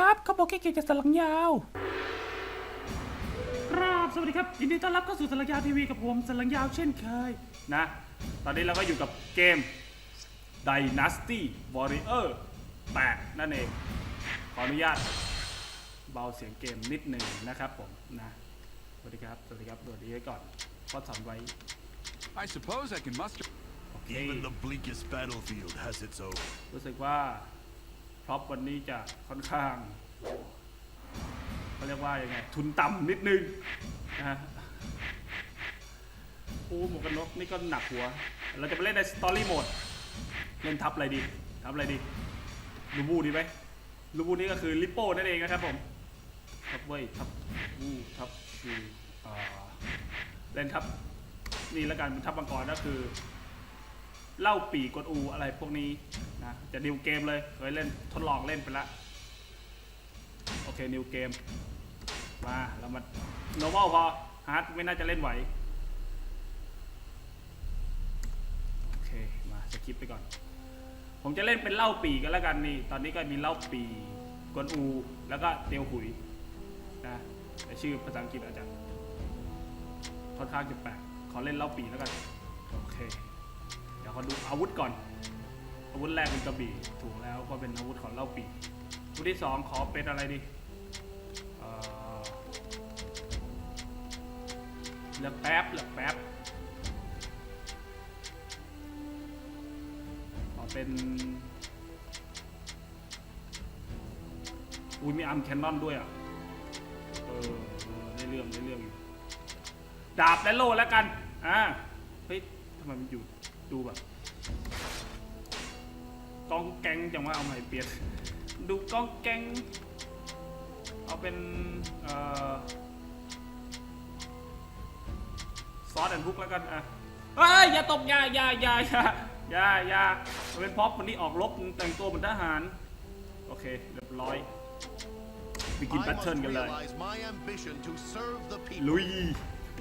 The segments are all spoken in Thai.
ครับเขาบอกแค่เกี่ยวกับสลังยาว ครับสวัสดีครับยินดีต้อนรับเข้าสู่สลังยาวทีวีกับผมสลังยาวเช่นเคยนะ ตอนนี้เราก็อยู่กับเกม Dynasty Warrior 8 นั่นเอง ขออนุญาตเบาเสียงเกมนิดหนึ่งนะครับผมนะสวัสดีครับ สวัสดีครับสวัสดีไว้ก่อนก็สอนไว้ I suppose I can muster. โอเค Even the bleakest battlefield has its own. รู้สึกว่า พร็อพวันนี้จะค่อนข้างเขาเรียกว่ายังไงทุนต่ำนิดนึงนะฮะโอ้หมวกกันน็อกนี่ก็หนักหัว เราจะไปเล่นในสตอรี่โหมด เล่นทับอะไรดี ทับอะไรดี ลูบูดีไหมลูบูนี่ก็คือลิปโป้นั่นเองนะครับผม ทับเว้ย ทับบูทับอ่าเล่นทับ นี่ล้วกันเป็นทับมังกรก็คือ เล่าปีกดอูอะไรพวกนี้นะจะนิวเกมเลยเคยเล่นทดลองเล่นไปละโอเคนิวเกมมาเรามา normal พอฮาร์ดไม่น่าจะเล่นไหวโอเคมาสกิปไปก่อน ผมจะเล่นเป็นเล่าปีกันแล้วกันนี่ตอนนี้ก็มีเล่าปีกวนอูแล้วก็เตียวหุยนะแต่ชื่อภาษาอังกฤษอาจจะค่อนข้างจะแปลกขอเล่นเล่าปีแล้วกันโอเค อดูอาวุธก่อน อาวุธแรกเป็นกระบี่ถูกแล้วก็เป็นอาวุธของเล่าปีอาวุธที่สองขอเป็นอะไรดีเหลือแป๊บเหลือแป๊บขอเป็นอุ้ยมีอัมแคนนอนด้วยอะ เออเออได้เรื่องได้เรื่องอยู่ ดาบและโล่แล้วกัน อ่า เฮ้ยทำไมมันอยู่ ดูแบบ กองแกงจังว่าเอาใหม่เปลี่ยนดูกองแกงเอาเป็นเอ่อซอสแอนด์บุกแล้วกันอะเอ้ยอย่าตกอย่าอย่าอย่าอย่าอย่าอย่ามันเป็นพ็อปคนที่ออกรบแต่งตัวเหมือนทหาร โอเค เรียบร้อยไปกิน I แบท must เทิลกันเลย realize my ambition to serve the people. ลุย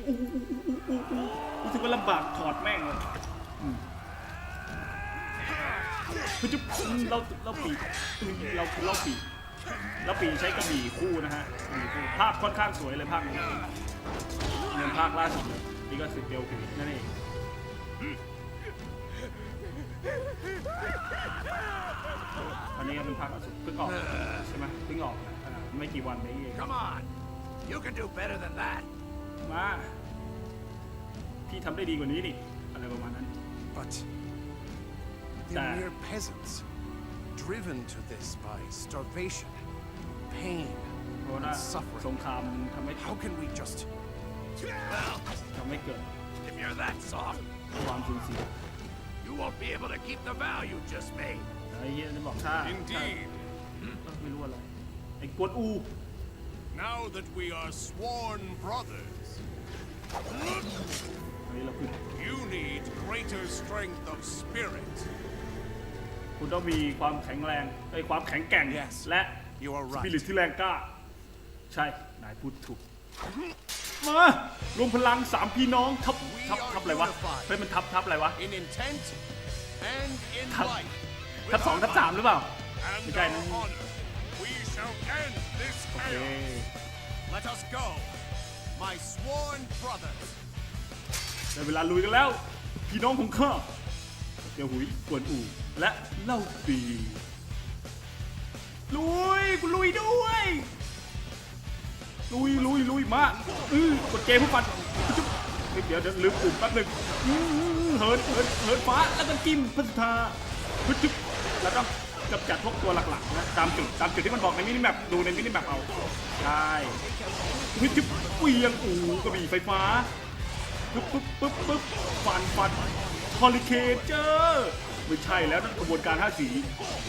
อู้อู้อู้อู้อู้รู้สึกว่าลำบากถอดแม่งเลยอืม คือจะอืมเราเราปีอืมเราเราปีเราปีใช้กระบี่คู่นะฮะกระบี่คู่ภาพค่อนข้างสวยเลยภาพนี้เหมือนภาคล่าสุดเลยนี่ก็สิบเดียวปีนั่นเองอันนี้ก็เป็นภาคล่าสุดเพิ่งออกใช่ไหมเพิ่งออกนะอ่าไม่กี่วันนี้เอง Come on. You can do better than that. มาพี่ทำได้ดีกว่านี้นี่อะไรประมาณนั้น But Sir. They're mere peasants, driven to this by starvation, pain, and suffering. How can we just? Well, if you're that soft, you won't be able to keep the vow you just made. Indeed. Now that we are sworn brothers, you need greater strength of spirit. คุณต้องมีความแข็งแรงไอ้ยความแข็งแกร่ง Yes. และ You are ส right. ปิริตที่แรงกล้า ใช่ นายพูดถูก มารวมพลังสามพี่น้องทับทับทับอะไรวะเฮ้ยมันทับทับอะไรวะ In intent and in ทับ life. ทับสองทับสามหรือเปล่า And Okay, our then- honor, we shall end this โอเค chaos. Let us go, my sworn brothers. ได้เวลาลุยกันแล้ว พี่น้องของข้าเตี ยวหุยกวนอูและเล่าปีลุยกูลุยด้วย ลุยลุยลุยมาอือกดเกมผู้ฟันจุ๊บเดี๋ยวเดี๋ยวลืมปุ่มแป๊บหนึ่งอื้อเหินเหินเหินฟ้าแล้วก็จิ้มพัสธาจุ๊บแล้วก็กำจัดพวกตัวหลักๆนะตามจุดตามจุดที่มันบอกในมินิแมปดูในมินิแมปเอาใช่จุ๊บเวียงอูกระบี่ไฟฟ้าปึ๊บปึ๊บปึ๊บปึ๊บฟันฟัน ฮอลิเคเจอร์ไม่ใช่แล้วนั่นกระบวนการห้าสี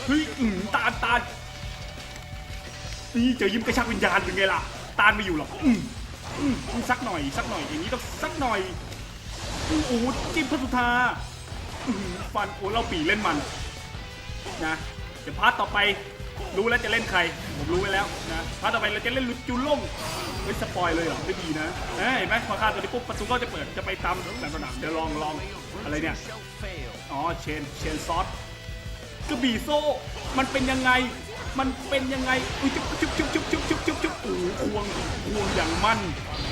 เฮ้ยอืมตาลตาลนี่เจอยิ้มกระชากวิญญาณเป็นไงล่ะ ตาลไม่อยู่หรอกอืมอืมอืมสักหน่อยสักหน่อยอย่างนี้ต้องสักหน่อยโอ้โหจิ้มพระสุธาอืมฟันโอ้เราปีเล่นมันนะเดี๋ยวพาร์ทต่อไป รู้แล้วจะเล่นใคร ผมรู้ไว้แล้วนะพาร์ทต่อไปเราจะเล่นลุจูล่งไม่สปอยเลยเหรอไม่ดีนะเอ้ยเห็นไหมพอฆ่าตัวนี้ปุ๊บประตูก็จะเปิดจะไปตามแบบระดับเดี๋ยวลองลองอะไรเนี่ยอ๋อเชนเชนซอสกระบี่โซ่มันเป็นยังไง มันเป็นยังไงอุ้ยจุ๊บจุ๊บจุ๊บจุ๊บจุ๊บจุ๊บจุ๊บจุ๊บโอ้โหควงควงอย่างมัน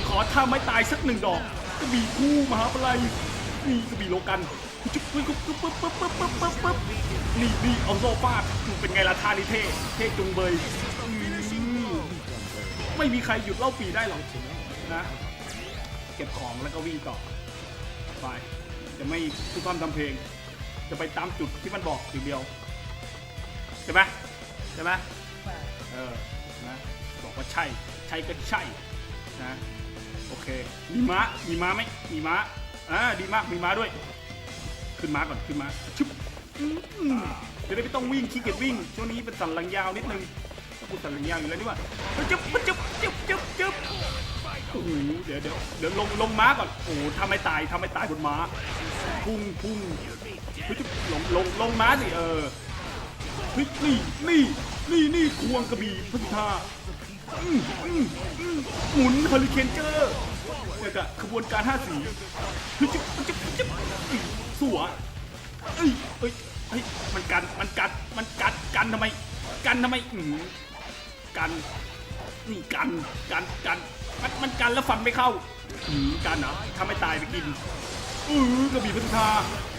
ขอท่าไม้ตายสักหนึ่งดอกกระบี่คู่มหาปลัยนี่กระบี่โลกัน จุ๊บจุ๊บจุ๊บจุ๊บปึ๊บปึ๊บปึ๊บปึ๊บปึ๊บนี่นี่เอาโซฟาดเป็นไงล่ะท่านี้เท่เท่จุงเบยไม่มีใครหยุดเล่าปีได้หรอกนะเก็บของแล้วก็วิ่งต่อไปจะไม่ทุกท่อนทำเพลง จะไปตามจุดที่มันบอกอย่างเดียวใช่ไหมใช่ไหมเออนะบอกว่าใช่ใช่ก็ใช่นะโอเคมีม้ามีม้าไหมมีม้าอ่าดีมากมีม้าด้วย ขึ้นม้าก่อนขึ้นม้าชึบจะได้ไม่ต้องวิ่งขี้เกียจวิ่ง ช่วงนี้เป็นสันหลังยาวนิดนึงก็พูดสันหลังยาวอยู่แล้วนี่ว่าจึ๊บจึ๊บจึ๊บจึ๊บจึ๊บโอ้โหเดี๋ยวเดี๋ยวเดี๋ยวลงลงม้าก่อนโอ้โหทำไม่ตายทำไม่ตายบนม้าพุ่งพุ่งจึ๊บลงลงลงม้าสิเออนี่นี่นี่นี่ควงกระบี่พัฒนา หมุนฮอริเคนเจอร์เนี่ยกะขบวนการห้าสีฮ้ยจิ๊บจิ๊บจิ๊บสัวเอ้ยเอ้ยเฮ้ยมันกันมันกัดมันกัดกันทำไม กันทำไมอืมกันนี่กันกันกันมันมันกันแล้วฟันไม่เข้าอืมกันเหรอทำให้ตายไปกินอือกระบี่พัฒนา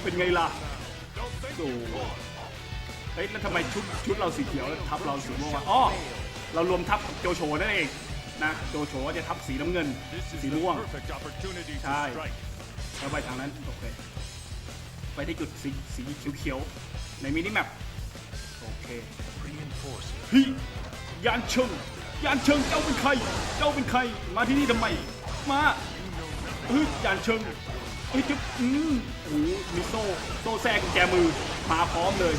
เป็นไงล่ะโอ้เฮ้ยแล้วทำไมชุดชุดเราสีเขียวทับเราสีม่วงอ๋อ เรารวมทับโจโฉนั่นเองนะโจโฉจะทับสีน้ำเงิน สีม่วง perfect opportunity to ใช่ strike. แล้วไปทางนั้นโอเคไปที่จุดสีสีเขียวๆในมินิแมปโอเคเฮ้ยยานเชิงยานเชิงเจ้าเป็นใคร เจ้าเป็นใคร มาที่นี่ทำไม มาเฮ้ยยานเชิงเฮ้ยจุ๊บอืมโอ้โหมีโซ่โซ่แทรกกุญแจมือมาพร้อมเลย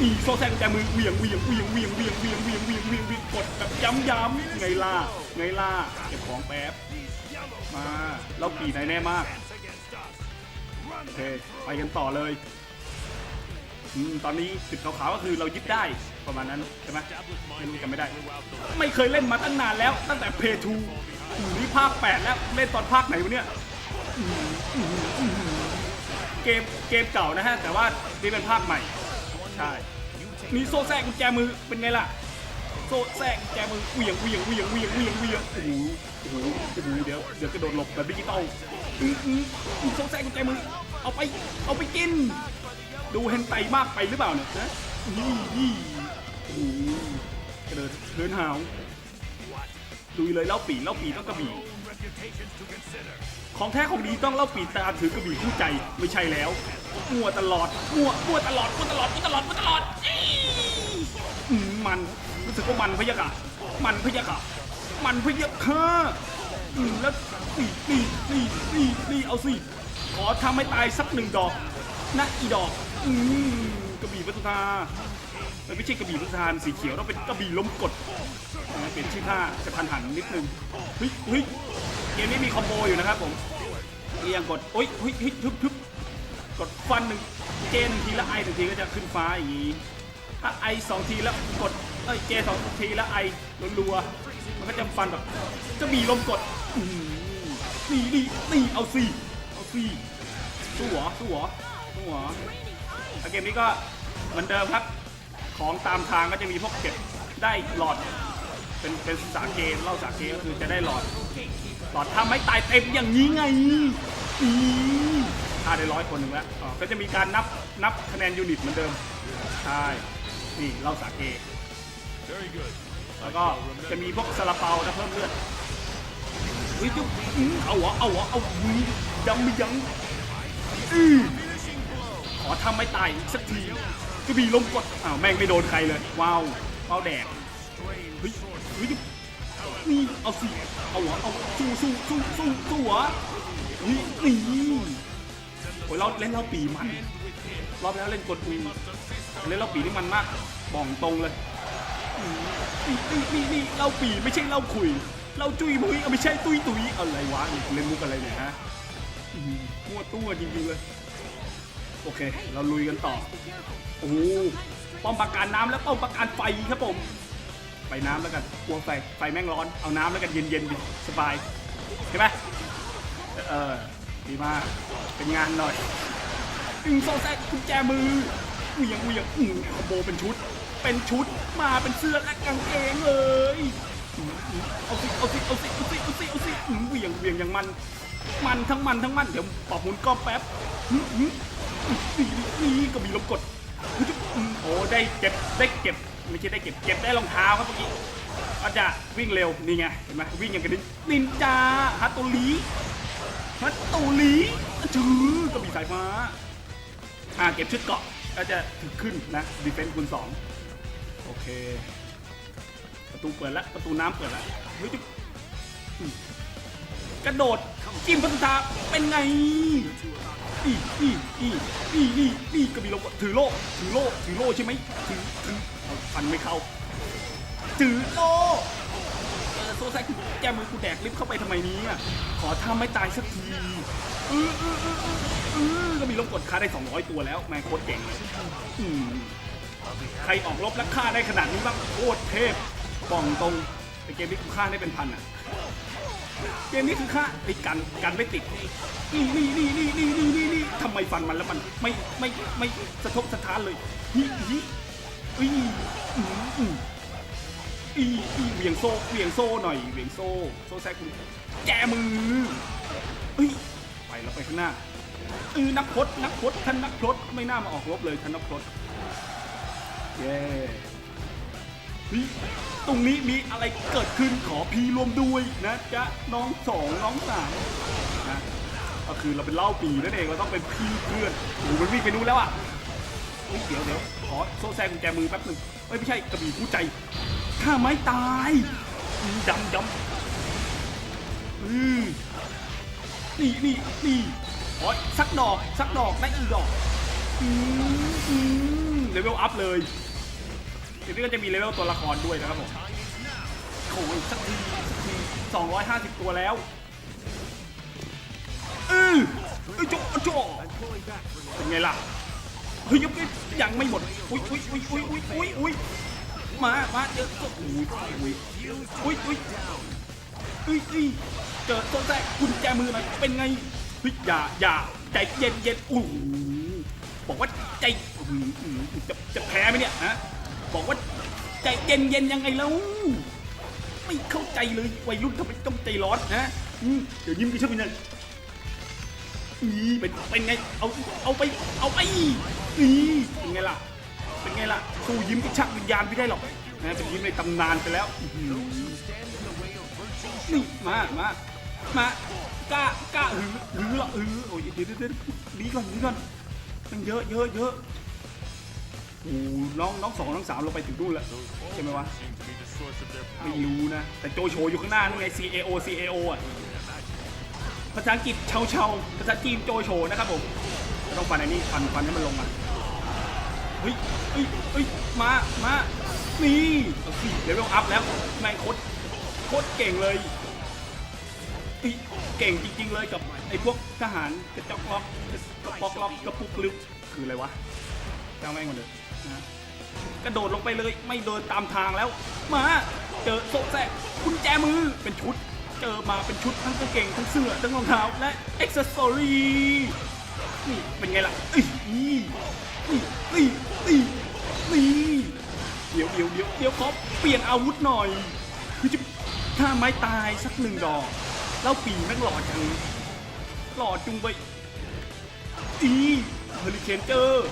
อีโซแทรกกุญแจมือเหวี่ยงเหวี่ยงเหวี่ยงเหวี่ยงเหวี่ยงเหวี่ยงเหวี่ยงเหวี่ยงเหวี่ยงเหวี่ยงกดแบบย้ำย้ำไงล่ะไงล่ะเก็บของแป๊บมาเราปีไหนแน่มากโอเคไปกันต่อเลยอืมตอนนี้จุดขาวๆก็คือเรายึดได้ประมาณนั้นใช่ไหมไม่รู้จำไม่ได้ ไม่เคยเล่นมาตั้งนานแล้วตั้งแต่เพย์ทูนี่ภาค 8 แล้วเล่นตอนภาคไหนวะเนี่ยเกมเกมเก่านะฮะ แต่ว่านี่เป็นภาคใหม่ ใช่มีโซ่แทรกกุญแจมือเป็นไงล่ะ โซ่แทรกกุญแจมือเหวี่ยงเหวี่ยงเหวี่ยงเหวี่ยงเหวี่ยงเหวี่ยงโอ้โหโอ้โหโอ้โหเดี๋ยวเดี๋ยวกระโดดหลบแบบดิจิตอลอื้ออื้อโซ่แทรกกุญแจมือเอาไปเอาไปกิน ดูเฮนไตมากไปหรือเปล่าเนี่ยนะยี่ยี่โอ้โหกระเดิดเทินหาวดูเลยเล่าปีเล่าปีต้องกระบี่ ของแท้ของดีต้องเล่าปีตาถือกระบี่คู่ใจไม่ใช่แล้วมั่วตลอดมั่วมั่วตลอดมั่วตลอดมั่วตลอดมั่วตลอดอืมมันรู้สึกว่ามันพยะกะมันพยะกะมันพยะค่ะอืมแล้วนี่นี่นี่นี่นี่เอาสิขอทำให้ตายสักหนึ่งดอกนะอีดอกอืมกระบี่พัฒนามันไม่ใช่กระบี่พัฒนาสีเขียวต้องเป็นกระบี่ล้มกด นะเป็นชื่อท่ากระทันหันนิดนึงเฮ้ยเฮ้ยเกมนี้มีคอมโบอยู่นะครับผมเอียงกดโอ้ยเฮ้ยเฮ้ยทึบทึบกดฟันหนึ่งเจหนึ่งทีแล้วไอหนึ่งทีก็จะขึ้นฟ้าอย่างนี้ถ้าไอสองทีแล้วกดเอ้ยเจสองทีแล้วไอรัวๆมันก็จะฟันแบบจะมีลมกดนี่นี่นี่เอาสิเอาสิสู้หัวสู้หัวสู้หัวแล้วเกมนี้ก็เหมือนเดิมครับ ของตามทางก็จะมีพวกเก็บได้หลอด เป็นเป็นสาเกเหล่าสาเกก็คือจะได้หลอด หลอดทำให้ตายเต็มอย่างนี้ไงอีฆ่าได้ร้อยคนหนึ่งแล้วอ๋อก็จะมีการนับนับคะแนนยูนิตเหมือนเดิม ใช่ นี่เหล่าสาเก Very good. แล้วก็จะมีพวกซาลาเปานะเพิ่มเลือดเฮ้ยจุ๊บอื้อเอาเหรอเอาเหรอเอาอื้อยังไม่ยังอือขอทำไม่ตายอีกสักทีกระบี่ลมกดอ้าวแม่งไม่โดนใครเลย ว้าวเป้าแดกเฮ้ยเฮ้ยนี่เอาสิเอาหรอเอาสู้สู้สู้สู้สู้หรอนี่นี่โอ้ยเราเล่นเราปีมันรอบแล้วเล่นกดอูเล่นเราปีนี่มันมากบอกตรงเลยนี่นี่นี่นี่เล่าปีไม่ใช่เล่าคุยเล่าจุยมุยเอาไม่ใช่ตุยตุยอะไรวะนี่เล่นมุกอะไรเนี่ยฮะอื้อหือมั่วตัวจริงๆเลยโอเค เราลุยกันต่อโอ้ป้อมปราการน้ำและป้อมปราการไฟครับผม ไปน้ำแล้วกันกลัวไฟไฟแม่งร้อนเอาน้ำแล้วกันเย็นๆดิสบายใช่ไหมเออดีมากเป็นงานหน่อยอึงโซแซกกุญแจมือเหวียงเหวียงอือคอมโบเป็นชุด เป็นชุดมาเป็นเสื้อและกางเกงเลยเอาสิเอาสิเอาสิเอาสิเอาสิเอาสิอืมเหวี่ยงเหวี่ยงอย่างมัน มันทั้งมันทั้งมันเดี๋ยวปรับหมุนกล้องแป๊บอืมอืมอืมนี่นี่ก็มีลมกดโอ้ได้เก็บได้เก็บ ไม่ใช่ได้เก็บเก็บได้รองเท้าครับเมื่อกี้ก็จะวิ่งเร็วนี่ไงเห็นไหมวิ่งอย่างกระดิ่งนินจาฮัตโตลีฮัตโตลีจื้อก็มีสายฟ้าอ่าเก็บชุดเกาะก็จะถึงขึ้นนะดีเฟนซ์คูณสองโอเค ประตูเปิดแล้วประตูน้ำเปิดแล้วเฮ้ยจุ๊บอืม กระโดดจิ้มพันาเป็นไงอีอีอีอีอีอีก็มีลงถือโล่ถือโล่ถือโล่ใช่ไหมถือถือฟันไม่เข้าถือโล่เออโซ่แซกแกมือกูแดกลิฟเข้าไปทำไมนี้อะขอท่าไม่ตายสักทีอืออืออืออืออก็มีลงกดค่าได้ 200 ตัวแล้วแม่โคตรเก่งเลยอืมใครออกรบและฆ่าได้ขนาดนี้บ้างโคตรเทพบองตรงไอเกมนี้กูฆ่าได้เป็นพันอะ เกมนี้คือฆ่าไอ้กันกันไม่ติดนี่นี่นี่นี่นี่นี่นี่นี่ทำไมฟันมันแล้วมันไม่ไม่ไม่สะทกสะท้านเลยฮิฮิอีอืมอืมอีอีเวียงโซ่เวียงโซ่หน่อยเวียงโซ่โซ่แซกคุณแจมือเฮ้ยไปแล้วไปข้างหน้าเออนักพรตนักพรตท่านนักพรตไม่น่ามาออกรบเลยท่านนักพรตเย้ ตรงนี้มีอะไรเกิดขึ้นขอพีรวมด้วยนะจ๊ะน้องสองน้องสามนะก็คือเราเป็นเล่าปีนั่นเองเราต้องเป็นพี่เพื่อนโอ้มันวิ่งไปนู้นแล้วอะเฮ้ยเดี๋ยวเดี๋ยวขอโซ่แซงกุญแจมือแป๊บหนึ่งเอ้ยไม่ใช่กระบี่คู่ใจถ้าไม้ตายดำดำอืมนี่นี่นี่ขอสักดอกสักดอกได้อีกดอกอืมอืมเลเวลอัพเลย ดี๋ยวนี้ก็จะมีเลเวลตัวละครด้วยนะครับผมโอ้ยสักทีสักที250ตัวแล้วเออเอ้ยโจ๊ะโจ๊ะเป็นไงล่ะเฮ้ยยังไม่ยังไม่หมดอุ้ยอุ้ยอุ้ยอุ้ยอุ้ยอุ้ยอุ้ยมามาเจออุ้ยอุ้ยอุ้ยอุ้ยอุ้ยอุ้ยเจอโซ่แตกกุญแจมือหน่อยเป็นไงเฮ้ยอย่าอย่าใจเย็นเย็นอู้บอกว่าใจอื้อหืออื้อหือจะจะแพ้ไหมเนี่ยฮะ บอกว่าใจเย็นเย็นยังไงแล้วไม่เข้าใจเลยวัยรุ่นทำไมต้องใจร้อนนะเดี๋ยวยิ้มกันช่วยนเลยนี่เป็นเป็นไงเอาเอาไปเอาไปนี่เป็นไงล่ะเป็นไงล่ะสู้ยิ้มกระชักวิญญาณไม่ได้หรอกนะเป็นยิ้มในตำนานไปแล้วนี่มามามากล้ากล้าหือหือหรอหือโอ้ยเดี๋ยวเดี๋ยวเดี๋ยวดีก่อนดีก่อนมันเยอะเยอะเยอะ โอ้น้องน้องสองน้องสามเราไปถึงนู่นแล้วใช่ไหมวะไม่รู้นะ แต่โจโฉอยู่ข้างหน้านี่ไง C A O C A O อะภาษาอังกฤษเชาเชาภาษาจีนโจโฉนะครับผมต้องฟันไอ้นี่ฟันฟันให้มันลงมาเฮ้ยเฮ้ยเฮ้ยมามานี่เอาสิเลเวลอัพแล้วแม่งโคตรโคตรเก่งเลยเก่งจริงๆเลยกับไอ้พวกทหารกระจอกล็อกกระปอกล็อกกระปุกลึกคืออะไรวะเจ้าแม่งหมดเลยนะ กระโดดลงไปเลยไม่เดินตามทางแล้ว มาเจอโซแซกกุญแจมือเป็นชุด เจอมาเป็นชุดทั้งกางเกงทั้งเสื้อทั้งรองเท้าและอ็อกซ์ซอรี่นี่เป็นไงล่ะอ้ยนี่นี่นี่นี่นี่เดี๋ยวเดี๋ยวเดี๋ยวเดี๋ยวขอเปลี่ยนอาวุธหน่อยคือจะถ้าไม้ตายสักหนึ่งดอกแล้วปีแม่งหล่อจังหล่อจุงไปอีเฮลิเคนเจอร์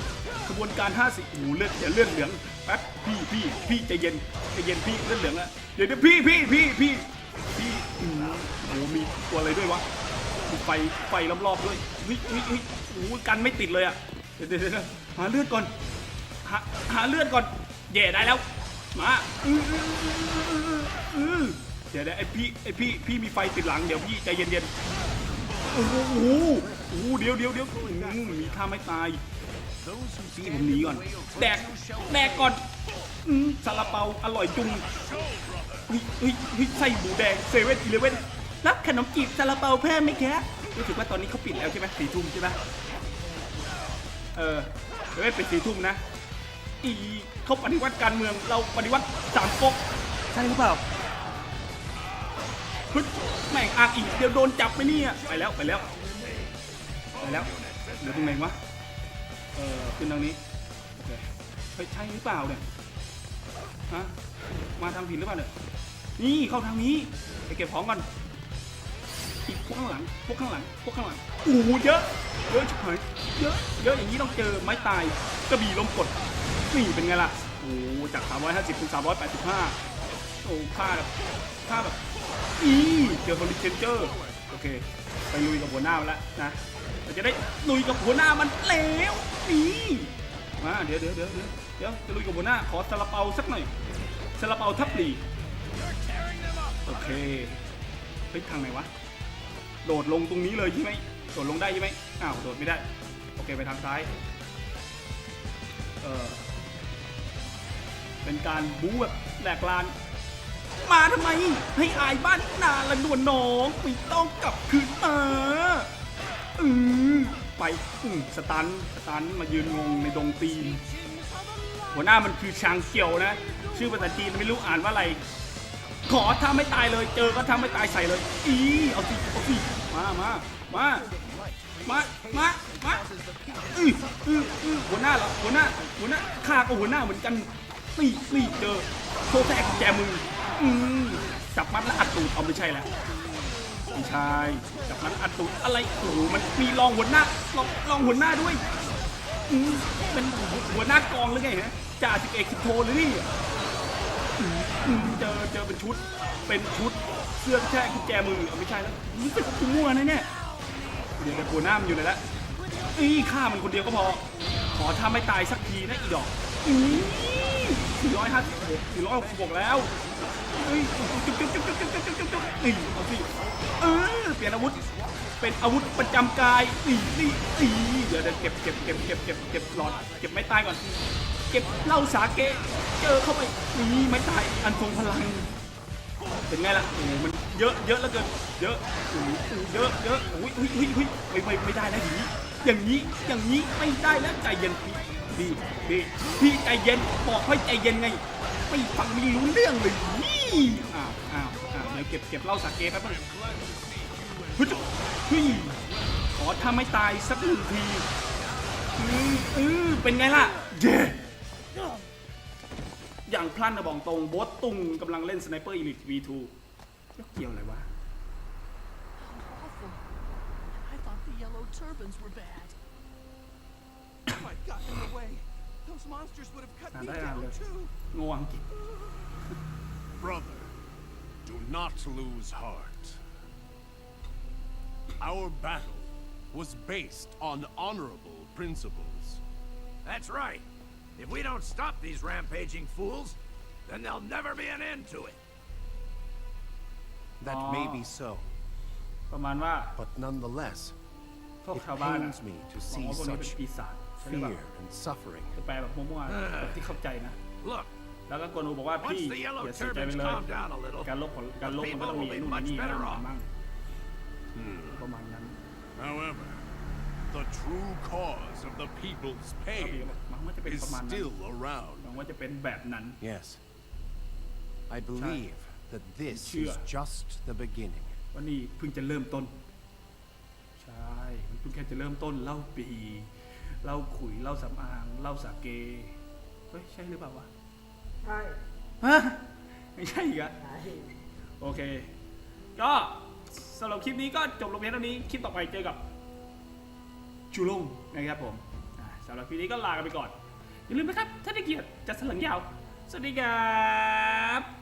ขบวนการ50โอ้เลือดเดี๋ยวเลือดเหลืองแป๊บพี่พี่พี่ใจเย็นใจเย็นพี่เลือดเหลืองแล้วเดี๋ยวเดี๋ยวพี่พี่พี่พี่พี่โอ้โหมีตัวอะไรด้วยวะมีไฟไฟรอบๆด้วยเฮ้ยเฮ้ยเฮ้ยโอ้กันไม่ติดเลยอะเดี๋ยวเดี๋ยวหาเลือดก่อนหาหาเลือดก่อนแย่ได้แล้วมาเดี๋ยวเดี๋ยวไอพี่ไอพี่พี่มีไฟติดหลังเดี๋ยวพี่ใจเย็นๆโอ้โหโอ้โหเดี๋ยวเดี๋ยวเดี๋ยวมีท่าไม่ตาย พี่ผมหนีก่อน แดก แดกก่อนอืมซาลาเปาอร่อยจุงเฮ้ยเฮ้ยเฮ้ยไส้หมูแดงเซเว่นอีเลเว่นรับขนมจีบซาลาเปาเพิ่มไหมแคะรู้สึกว่าตอนนี้เขาปิดแล้วใช่ไหมสี่ทุ่มใช่ไหมเออเซเว่นเป็นสี่ทุ่มนะ อีเขาปฏิวัติการเมืองเราปฏิวัติสามก๊กใช่หรือเปล่าเฮ้ยแม่งอากอีกเดี๋ยวโดนจับไปเนี่ยไปแล้วไปแล้วไปแล้วเดี๋ยวตรงไหนวะ เออขึ้นทางนี้โอเคเฮ้ยใช่หรือเปล่าเนี่ยฮะมาทางผิดหรือเปล่าเนี่ยนี่เข้าทางนี้ไปเก็บของก่อนอีกพวกข้างหลังพวกข้างหลังพวกข้างหลังโอ้โหเยอะเยอะชิบหายเยอะเยอะอย่างนี้ต้องเจอไม้ตายกระบี่ลมกดนี่เป็นไงล่ะโอ้จาก 350เป็น385โอ้ฆ่าแบบฆ่าแบบอีเจอโฮลิเชนเจอร์โอเค ไปลุยกับหัวหน้าแล้วนะ เราจะได้ลุยกับหัวหน้ามันแล้วนี่มาเดี๋ยวเดี๋ยวเดี๋ยวเดี๋ยวเดี๋ยวจะลุยกับหัวหน้าขอซาลาเปาสักหน่อยซาลาเปาทับหลีโอเคเฮ้ยทางไหนวะโดดลงตรงนี้เลยใช่ไหมโดดลงได้ใช่ไหมอ้าวโดดไม่ได้โอเคไปทางซ้ายเออเป็นการบู๊แบบแหลกลานมาทำไม ให้อายบ้านนาละนวลน้องไม่ต้องกลับคืนมา อือไปอือสตันสตันมายืนงงในดงตีน หัวหน้ามันคือชางเกียวนะ ชื่อภาษาจีนไม่รู้อ่านว่าอะไร ขอถ้าไม่ตายเลย เจอก็ถ้าไม่ตายใส่เลย อีเอาสิเอาสิมามามามามามาอืออืออือหัวหน้าเหรอหัวหน้าหัวหน้าข้าก็หัวหน้าเหมือนกันนี่นี่เจอโชว์แทกแจมืออืมจับมัดแล้วอัดตูดเอาไม่ใช่แล้ว ไม่ใช่จับมัดอัดตูดอะไรโอ้โหมันมีรองหัวหน้ารองรองหัวหน้าด้วยอืมเป็นหัวหน้ากองหรือไงฮะจ่าสิบเอกสิบโทหรือนี่อืมเจอเจอเป็นชุด เป็นชุดเสื้อแช่กุญแจมือเอาไม่ใช่แล้วรู้สึกว่ากูมั่วนะเนี่ยเดี๋ยวแต่หัวหน้ามันอยู่ไหนละอีฆ่ามันคนเดียวก็พอ ขอถ้าไม่ตายสักทีนะอีดอก อืสี่ร้อยห้าสิบหกสี่ร้อยหกสิบหกแล้ว เอ้ยจุ๊บจุ๊บจุ๊บจุ๊บจุ๊บจุ๊บจุ๊บจุ๊บนี่เอาสิเออเปลี่ยนอาวุธ เป็นอาวุธประจำกายนี่นี่นี่เดี๋ยวเดี๋ยวเก็บเก็บเก็บเก็บเก็บเก็บหลอดเก็บไม้ตายก่อน เก็บเหล้าสาเกเจอเข้าไปนี่ไม้ตายอันทรงพลังเป็นไงล่ะโอ้มันเยอะเยอะแล้วเกิน เยอะโอ้เยอะเยอะอุ้ยอุ้ยอุ้ยอุ้ยไม่ไม่ไม่ได้แล้วอย่างนี้ อย่างนี้ อย่างนี้ไม่ได้แล้วใจเย็นพี่ พี่ พี่ พี่ใจเย็น บอกให้ใจเย็นไง ไม่ฟังไม่รู้เรื่องเลยนี อ้าวอ้าวอ้าวเดี๋ยวเก็บเก็บเหล้าสาเกแป๊บนึงเฮ้ยเฮ้ยขอทำไม่ตายสักหนึ่งทีอืออือเป็นไงล่ะเย้อย่างพลันนะบอกตรงโบสตุงกำลังเล่นสไนเปอร์อีลิท V2 แล้วเกี่ยวอะไรวะ Awful. I thought the yellow turbans were bad. If I'd gotten in the way, those monsters would have cut me Ah, there, down there. too. งงอังกฤษ Brother, do not lose heart. Our battle was based on honorable principles. That's right. If we don't stop these rampaging fools, then there'll never be an end to it. That may be Ah. so, ประมาณว่า but nonetheless, พวก it ชาวบ้านอะ pains me to บอก see ว่าพวกนี้เป็น such ปีศาจใช่หรือเปล่า fear and suffering. จะแปลแบบมั่วๆแบบที่เข้าใจนะ Look, แล้วก็กวนูบอกว่า once พี่ the yellow อย่าเสียใจไป turbans เลย calm down a little, การลบผลการลบมันก็ต้องมีไอ้นู่นไอ้นี่ People will be much better บ้าง off. มั่งประมาณนั้น However, the true cause of the people's ก็พี่ pain ก็บอกมันว่าจะเป็น is ประมาณนั้น still around. หวังว่าจะเป็นแบบนั้น Yes. I believe that this Sure. is just the beginning. ว่านี่เพิ่งจะเริ่มต้น ใช่มันเพิ่งแค่จะเริ่มต้นเหล้าปีเหล้าขุยเหล้าสำอางเหล้าสาเกเฮ้ยใช่หรือเปล่าวะ ใช่ฮะไม่ใช่อีกอะ ใช่โอเค ก็สำหรับคลิปนี้ก็จบลงเพียงเท่านี้ คลิปต่อไปเจอกับจูลงนะครับผมอ่าสำหรับคลิปนี้ก็ลากันไปก่อน อย่าลืมนะครับ ถ้าได้เกียรติจัดสลังยาว สวัสดีครับ